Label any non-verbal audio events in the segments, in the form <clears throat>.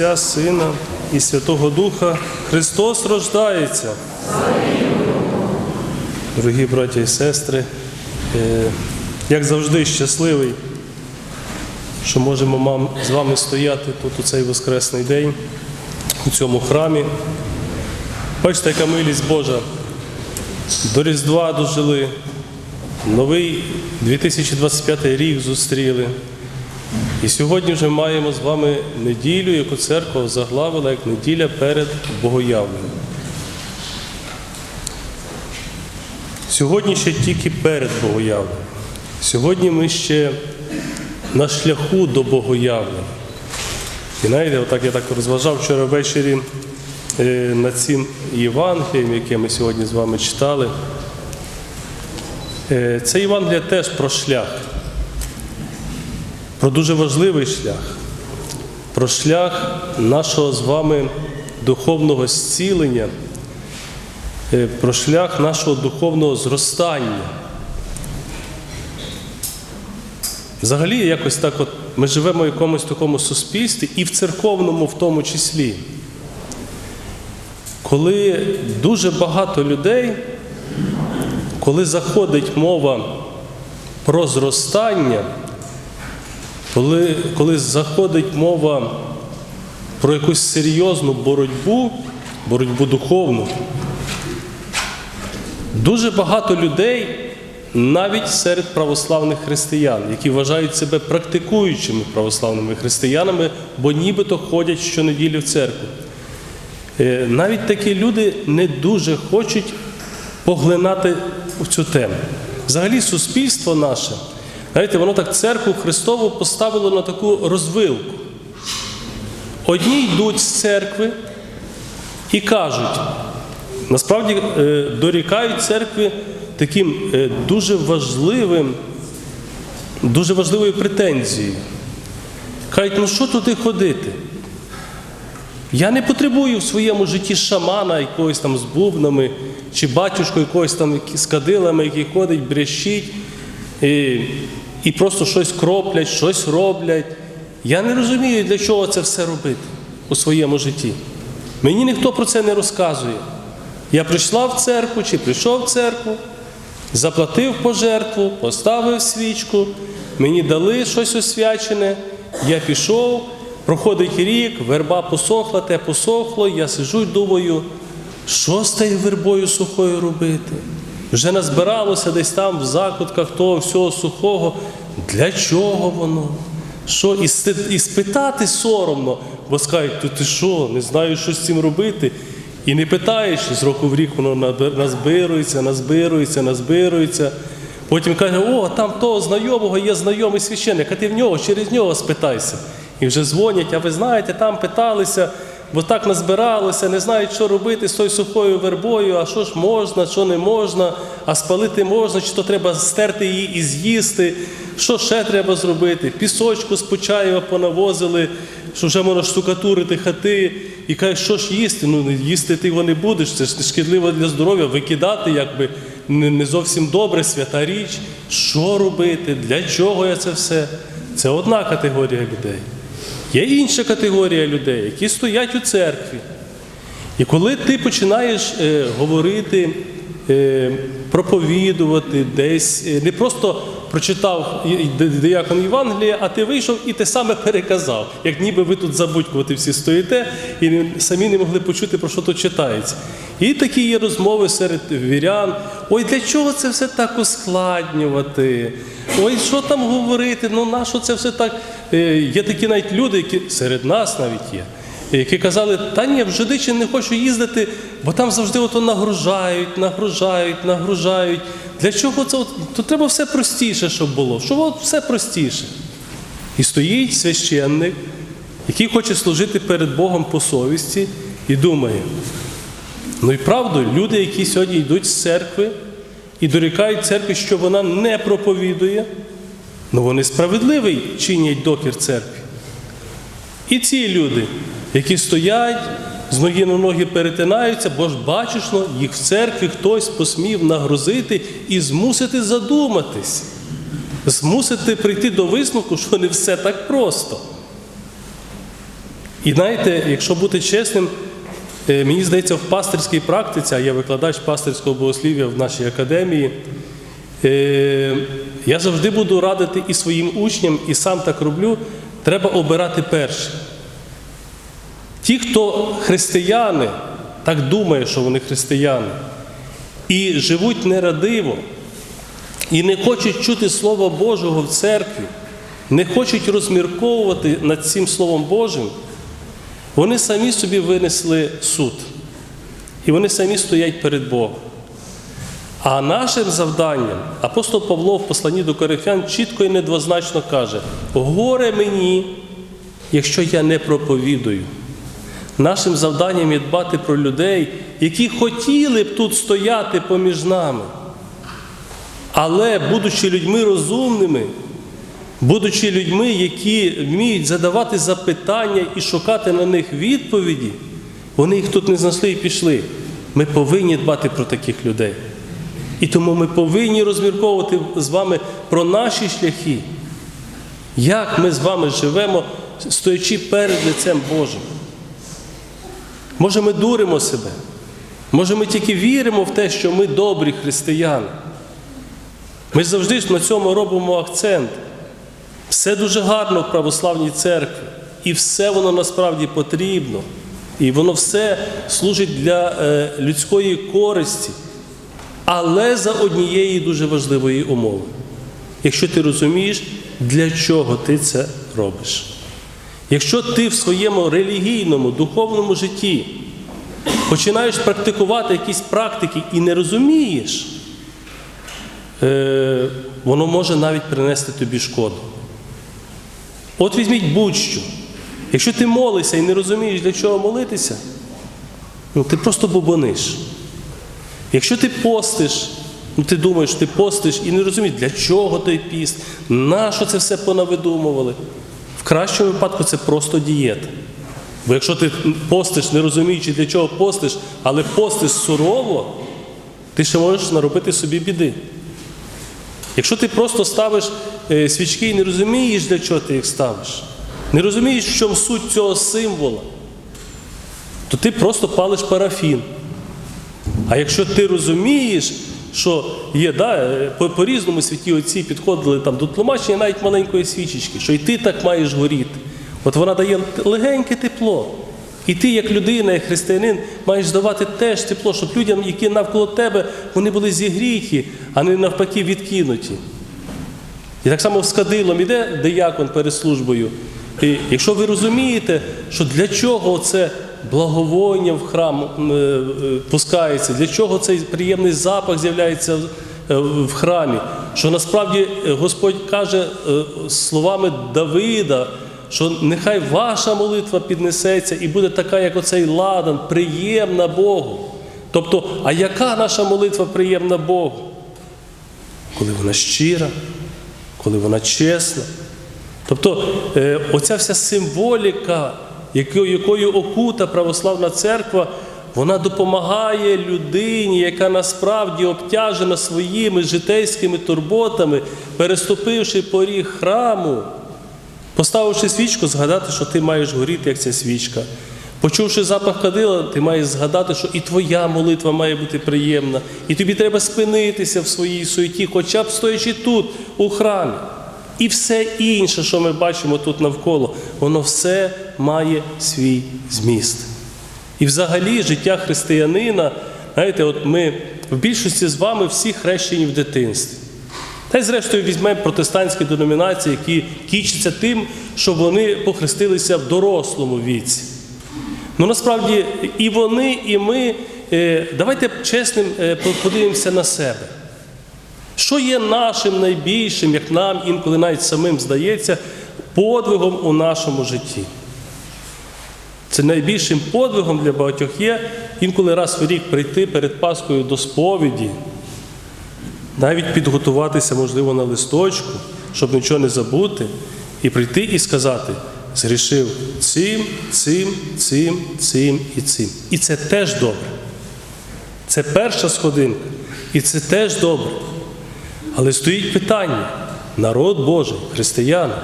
Отця, Сина і Святого Духа Христос рождається. Дорогі браті і сестри, е, як завжди щасливий, що можемо з вами стояти тут у цей Воскресний день, у цьому храмі. Бачите, яка милість Божа. До Різдва дожили, новий 2025 рік зустріли. І сьогодні вже маємо з вами неділю, яку церква заглавила як неділя перед Богоявленням. Сьогодні ще тільки перед Богоявленням. Сьогодні ми ще на шляху до Богоявлення. І знаєте, отак я так розважав вчора ввечері е, над цим Євангелієм, яке ми сьогодні з вами читали. Е, Це Євангелія теж про шлях про дуже важливий шлях, про шлях нашого з вами духовного зцілення, е, про шлях нашого духовного зростання. Взагалі, якось так, от ми живемо в якомусь такому суспільстві і в церковному в тому числі, коли дуже багато людей, коли заходить мова про зростання, коли, коли заходить мова про якусь серйозну боротьбу, боротьбу духовну, дуже багато людей, навіть серед православних християн, які вважають себе практикуючими православними християнами, бо нібито ходять щонеділі в церкву. Е, Навіть такі люди не дуже хочуть поглинати в цю тему. Взагалі, суспільство наше. Знаєте, воно так церкву Христову поставило на таку розвилку. Одні йдуть з церкви і кажуть, насправді е, дорікають церкві таким е, дуже важливим, дуже важливою претензією. Кажуть, ну що туди ходити? Я не потребую в своєму житті шамана якогось там з бубнами, чи батюшку якогось там з кадилами, який ходить, брещить і, і просто щось кроплять, щось роблять. Я не розумію, для чого це все робити у своєму житті. Мені ніхто про це не розказує. Я прийшла в церкву чи прийшов в церкву, заплатив пожертву, поставив свічку, мені дали щось освячене, я пішов, проходить рік, верба посохла, те посохло, я сиджу і думаю, що з тією вербою сухою робити? Вже назбиралося десь там в закутках того всього сухого. Для чого воно? Що і спитати соромно, бо скажуть, то ти що, не знаю, що з цим робити. І не питаєш, з року в рік воно назбирується, назбирується, назбирується. Потім каже, о, там того знайомого є знайомий священник, а ти в нього через нього спитайся. І вже дзвонять, а ви знаєте, там питалися, бо так назбиралося, не знають, що робити з тою сухою вербою, а що ж можна, що не можна, а спалити можна, чи то треба стерти її і з'їсти, що ще треба зробити? Пісочку з Почаєва понавозили, що вже можна штукатурити хати, і каже, що ж їсти? Ну їсти ти його не будеш, це ж шкідливо для здоров'я, викидати якби не, зовсім добре, свята річ. Що робити? Для чого я це все? Це одна категорія людей. Є інша категорія людей, які стоять у церкві. І коли ти починаєш е, говорити, е, проповідувати десь, е, не просто прочитав і Євангелія, а ти вийшов і те саме переказав, як ніби ви тут забудькувати всі стоїте і самі не могли почути, про що тут читається. І такі є розмови серед вірян. Ой, для чого це все так ускладнювати? Ой, що там говорити? Ну нащо це все так? Е, Є такі навіть люди, які серед нас навіть є які казали, та ні, в Жидичин не хочу їздити, бо там завжди ото нагружають, нагружають, нагружають. Для чого це? То треба все простіше, щоб було. Щоб все простіше. І стоїть священник, який хоче служити перед Богом по совісті, і думає. Ну і правду, люди, які сьогодні йдуть з церкви і дорікають церкві, що вона не проповідує, Ну вони справедливий чинять докір церкві. І ці люди, які стоять, з ноги на ноги перетинаються, бо ж бачиш, ну, їх в церкві хтось посмів нагрузити і змусити задуматись, змусити прийти до висновку, що не все так просто. І знаєте, якщо бути чесним, е, мені здається, в пастирській практиці, а я викладач пастирського богослів'я в нашій академії, е, я завжди буду радити і своїм учням, і сам так роблю, треба обирати перше. Ті, хто християни, так думає, що вони християни, і живуть нерадиво, і не хочуть чути Слова Божого в церкві, не хочуть розмірковувати над цим Словом Божим, вони самі собі винесли суд. І вони самі стоять перед Богом. А нашим завданням апостол Павло в посланні до Коринфян чітко і недвозначно каже: горе мені, якщо я не проповідую. Нашим завданням є дбати про людей, які хотіли б тут стояти поміж нами. Але, будучи людьми розумними, будучи людьми, які вміють задавати запитання і шукати на них відповіді, вони їх тут не знайшли і пішли. Ми повинні дбати про таких людей. І тому ми повинні розмірковувати з вами про наші шляхи, як ми з вами живемо, стоячи перед лицем Божим. Може, ми дуримо себе, може, ми тільки віримо в те, що ми добрі християни. Ми завжди на цьому робимо акцент. Все дуже гарно в православній церкві, і все воно насправді потрібно, і воно все служить для е, людської користі, але за однієї дуже важливої умови. Якщо ти розумієш, для чого ти це робиш. Якщо ти в своєму релігійному, духовному житті починаєш практикувати якісь практики і не розумієш, е, воно може навіть принести тобі шкоду. От візьміть будь-що. Якщо ти молишся і не розумієш, для чого молитися, ну, ти просто бубониш. Якщо ти постиш, ну ти думаєш, ти постиш і не розумієш, для чого той піст, на що це все понавидумували. В кращому випадку це просто дієта. Бо якщо ти постиш, не розуміючи, для чого постиш, але постиш сурово, ти ще можеш наробити собі біди. Якщо ти просто ставиш е, свічки і не розумієш, для чого ти їх ставиш, не розумієш, в чому суть цього символа, то ти просто палиш парафін. А якщо ти розумієш, що є, да, е, по- по-різному святі отці підходили там, до тлумачення навіть маленької свічечки, що і ти так маєш горіти. От вона дає легеньке тепло. І ти, як людина, як християнин, маєш давати теж тепло, щоб людям, які навколо тебе, вони були зігріті, а не навпаки відкинуті. І так само з кадилом іде диякон перед службою. І якщо ви розумієте, що для чого це благовоння в храм е, е, пускається, для чого цей приємний запах з'являється е, в храмі, що насправді Господь каже словами Давида, що нехай ваша молитва піднесеться і буде така, як оцей ладан, приємна Богу. Тобто, а яка наша молитва приємна Богу? Коли вона щира, коли вона чесна. Тобто оця вся символіка, якою, окута православна церква, вона допомагає людині, яка насправді обтяжена своїми житейськими турботами, переступивши поріг храму, поставивши свічку, згадати, що ти маєш горіти, як ця свічка. Почувши запах кадила, ти маєш згадати, що і твоя молитва має бути приємна, і тобі треба спинитися в своїй суеті, хоча б стоячи тут, у храмі. І все інше, що ми бачимо тут навколо, воно все має свій зміст. І взагалі життя християнина, знаєте, от ми в більшості з вами всі хрещені в дитинстві. Та й зрештою візьмемо протестантські деномінації, які кічаться тим, що вони похрестилися в дорослому віці. Ну насправді і вони, і ми, е, давайте чесним е, подивимося на себе. Що є нашим найбільшим, як нам інколи навіть самим здається, подвигом у нашому житті? Це найбільшим подвигом для багатьох є інколи раз в рік прийти перед Паскою до сповіді, навіть підготуватися, можливо, на листочку, щоб нічого не забути, і прийти і сказати: згрішив цим, цим, цим, цим і цим. І це теж добре. Це перша сходинка, і це теж добре. Але стоїть питання: народ Божий, християни.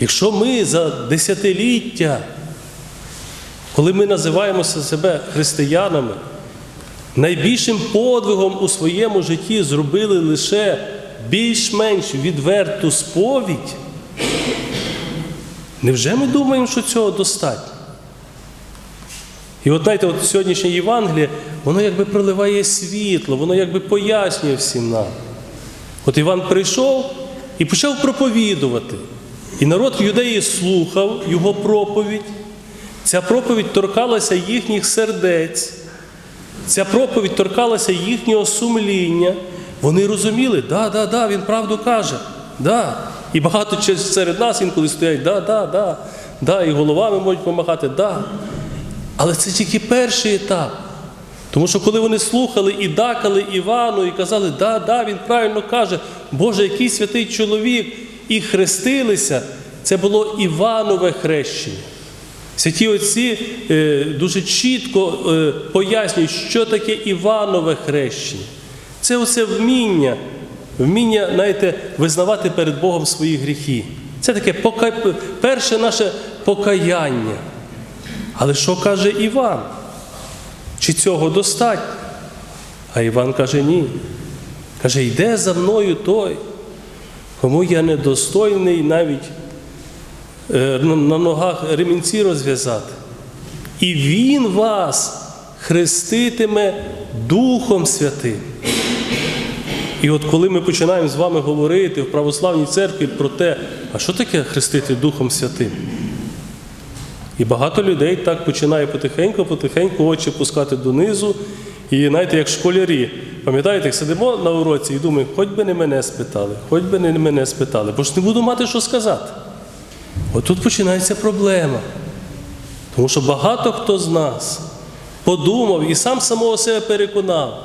Якщо ми за десятиліття, коли ми називаємося себе християнами, найбільшим подвигом у своєму житті зробили лише більш-менш відверту сповідь, невже ми думаємо, що цього достатньо? І от знаєте, от сьогоднішнє Євангеліє, воно якби проливає світло, воно якби пояснює всім нам. От Іван прийшов і почав проповідувати. І народ юдеї слухав його проповідь. Ця проповідь торкалася їхніх сердець. Ця проповідь торкалася їхнього сумління. Вони розуміли, да, да, да, він правду каже. Да. І багато серед нас інколи стоять, да, да, да, да, і головами можуть помахати, да. Але це тільки перший етап. Тому що коли вони слухали і дакали Івану, і казали, да, да, він правильно каже, Боже, який святий чоловік, і хрестилися, це було Іванове хрещення. Святі отці е, дуже чітко е, пояснюють, що таке Іванове хрещення. Це оце вміння, вміння, знаєте, визнавати перед Богом свої гріхи. Це таке пока- перше наше покаяння. Але що каже Іван? Чи цього достатньо? А Іван каже, ні. Каже, йде за мною той, кому я недостойний навіть на на ногах ремінці розв'язати. І Він вас хреститиме Духом Святим. І от коли ми починаємо з вами говорити в православній церкві про те, а що таке хрестити Духом Святим? І багато людей так починає потихеньку, потихеньку очі пускати донизу. І знаєте, як школярі, пам'ятаєте, сидимо на уроці і думаємо, хоч би не мене спитали, хоч би не мене спитали, бо ж не буду мати що сказати. От тут починається проблема. Тому що багато хто з нас подумав і сам самого себе переконав,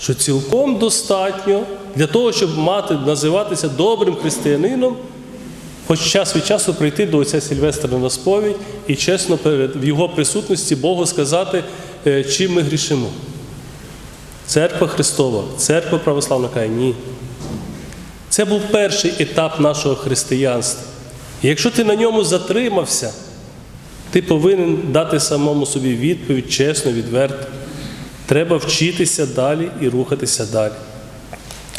що цілком достатньо для того, щоб мати, називатися добрим християнином, хоч час від часу прийти до отця Сільвестра на сповідь і чесно в його присутності Богу сказати, е, чим ми грішимо. Церква Христова, церква православна каже, ні. Це був перший етап нашого християнства. Якщо ти на ньому затримався, ти повинен дати самому собі відповідь чесно, відверто. Треба вчитися далі і рухатися далі.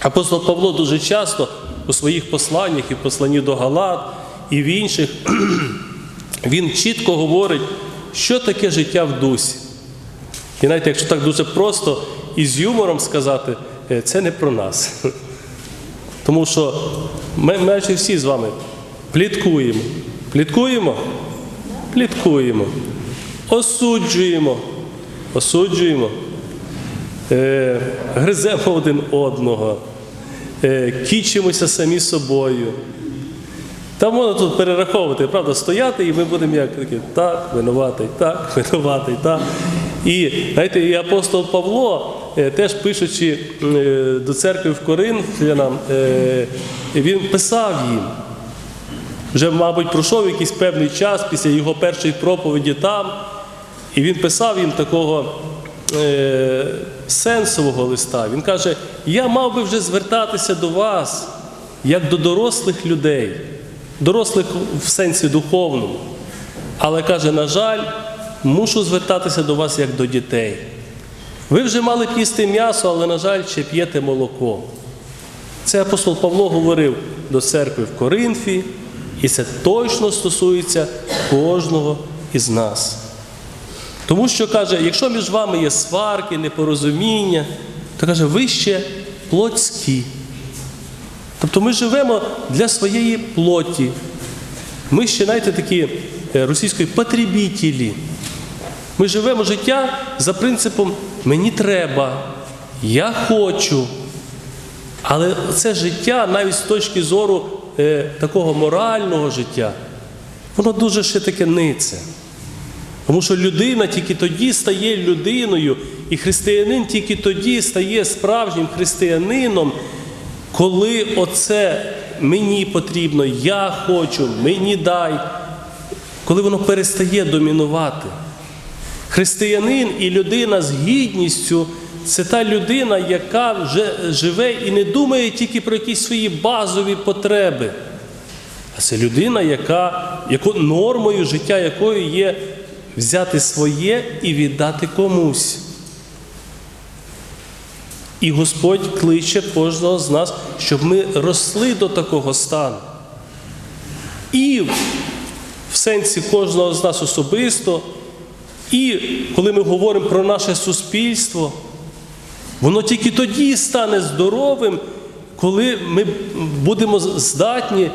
Апостол Павло дуже часто у своїх посланнях і в посланні до Галат, і в інших, <clears throat> він чітко говорить, що таке життя в дусі. І навіть якщо так дуже просто і з юмором сказати, е, це не про нас. <laughs> Тому що ми майже всі з вами пліткуємо. Пліткуємо? Пліткуємо. Осуджуємо. Осуджуємо. Е, гриземо один одного, е, кічимося самі собою. Та можна тут перераховувати, правда, стояти, і ми будемо як такі, так, винуватий, так, <laughs> винуватий, так. І знаєте, і апостол Павло, е, теж пишучи е, до церкви в Коринфянам, е, він писав їм. Вже, мабуть, пройшов якийсь певний час після його першої проповіді там, і він писав їм такого е, сенсового листа. Він каже: Я мав би вже звертатися до вас як до дорослих людей, дорослих в сенсі духовному. Але каже, на жаль, мушу звертатися до вас як до дітей. Ви вже мали б м'ясо, але, на жаль, ще п'єте молоко. Це апостол Павло говорив до церкви в Коринфі, і це точно стосується кожного із нас. Тому що каже, якщо між вами є сварки, непорозуміння, то каже, ви ще плотські. Тобто ми живемо для своєї плоті. Ми ще, знаєте, такі е, російської потребітелі. Ми живемо життя за принципом мені треба, я хочу. Але це життя, навіть з точки зору е, такого морального життя, воно дуже ще таке нице. Тому що людина тільки тоді стає людиною, і християнин тільки тоді стає справжнім християнином, коли оце мені потрібно, я хочу, мені дай, коли воно перестає домінувати. Християнин і людина з гідністю це та людина, яка вже живе і не думає тільки про якісь свої базові потреби. А це людина, яка, яку нормою життя якої є взяти своє і віддати комусь. І Господь кличе кожного з нас, щоб ми росли до такого стану. І в сенсі кожного з нас особисто, і коли ми говоримо про наше суспільство, воно тільки тоді стане здоровим, коли ми будемо здатні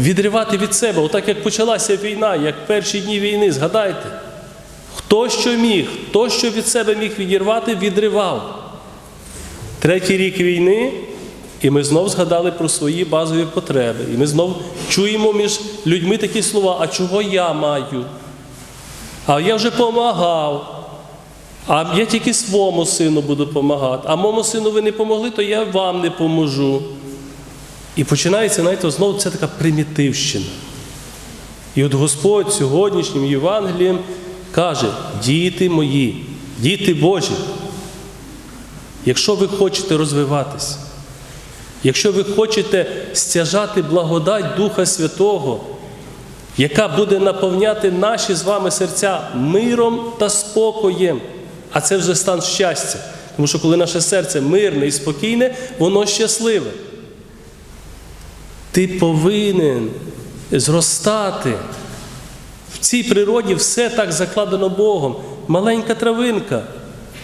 відривати від себе. Отак як почалася війна, як перші дні війни, згадайте, хто що міг, хто що від себе міг відірвати, відривав. Третій рік війни, і ми знов згадали про свої базові потреби. І ми знов чуємо між людьми такі слова, а чого я маю? А я вже помагав. А я тільки своєму сину буду допомагати. А моєму сину ви не помогли, то я вам не поможу. І починається, знаєте, знову це така примітивщина. І от Господь сьогоднішнім Євангелієм каже: діти мої, діти Божі, якщо ви хочете розвиватись, якщо ви хочете стяжати благодать Духа Святого, яка буде наповняти наші з вами серця миром та спокоєм, а це вже стан щастя. Тому що коли наше серце мирне і спокійне, воно щасливе. Ти повинен зростати. В цій природі все так закладено Богом. Маленька травинка.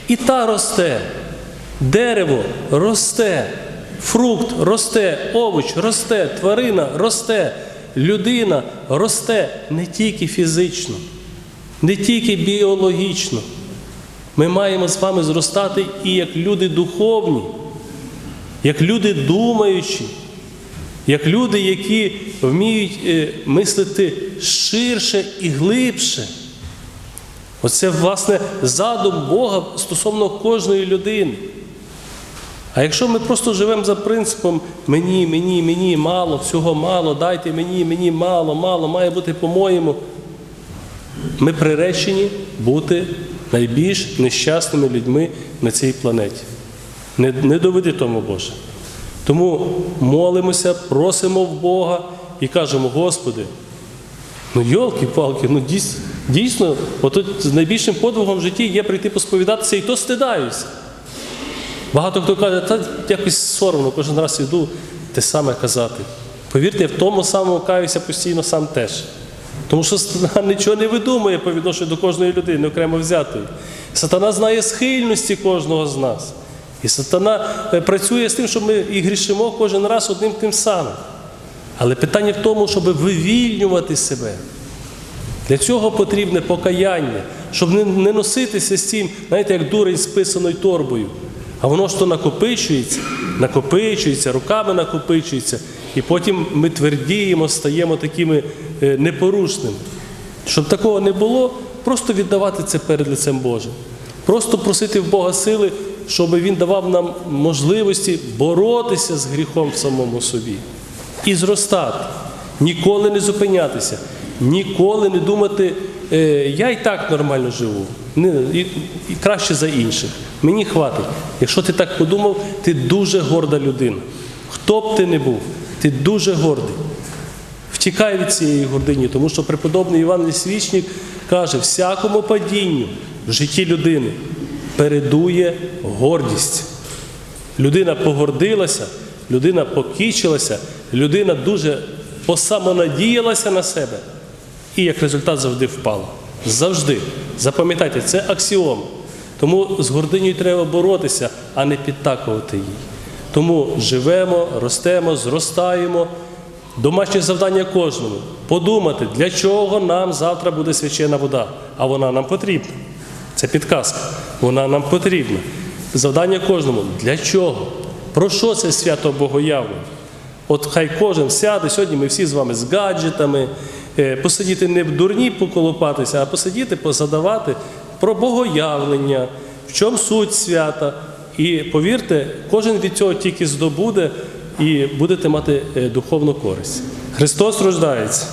І та росте. Дерево росте, фрукт росте, овоч росте, тварина росте, людина росте не тільки фізично, не тільки біологічно. Ми маємо з вами зростати і як люди духовні, як люди думаючі, як люди, які вміють е, мислити ширше і глибше. Оце, власне, задум Бога стосовно кожної людини. А якщо ми просто живемо за принципом мені, мені, мені мало, всього мало, дайте мені, мені мало, мало, має бути по-моєму, ми приречені бути найбільш нещасними людьми на цій планеті. Не, не доведи тому Боже. Тому молимося, просимо в Бога і кажемо, Господи, ну йолки-палки, ну дійсно, дійсно, з найбільшим подвигом в житті є прийти посповідатися і то стидаюся. Багато хто каже, та якось соромно, кожен раз іду те саме казати. Повірте, в тому самому каюся постійно сам теж. Тому що сатана нічого не видумує по відношенню до кожної людини, окремо взятої. Сатана знає схильності кожного з нас. І сатана е, працює з тим, що ми і грішимо кожен раз одним тим самим. Але питання в тому, щоб вивільнювати себе. Для цього потрібне покаяння, щоб не, носитися з цим, знаєте, як дурень з писаною торбою. А воно ж то накопичується, накопичується, руками накопичується, і потім ми твердіємо, стаємо такими е, непорушними. Щоб такого не було, просто віддавати це перед лицем Божим. Просто просити в Бога сили, щоб Він давав нам можливості боротися з гріхом в самому собі і зростати, ніколи не зупинятися, ніколи не думати, «Е, я і так нормально живу, і краще за інших. Мені хватить. Якщо ти так подумав, ти дуже горда людина. Хто б ти не був, ти дуже гордий. Втікай від цієї гордині, тому що преподобний Іван Лісвічник каже, всякому падінню в житті людини передує гордість. Людина погордилася, людина покічилася, людина дуже посамонадіялася на себе і як результат завжди впала. Завжди. Запам'ятайте, це аксіом. Тому з гординею треба боротися, а не підтакувати їй. Тому живемо, ростемо, зростаємо. Домашнє завдання кожному подумати, для чого нам завтра буде священна вода, а вона нам потрібна. Це підказка. Вона нам потрібна. Завдання кожному для чого? Про що це свято Богоявлення? От хай кожен сяде, сьогодні ми всі з вами з гаджетами, е, посидіти не в дурні поколопатися, а посидіти, позадавати про богоявлення, в чому суть свята. І повірте, кожен від цього тільки здобуде і будете мати е, духовну користь. Христос рождається.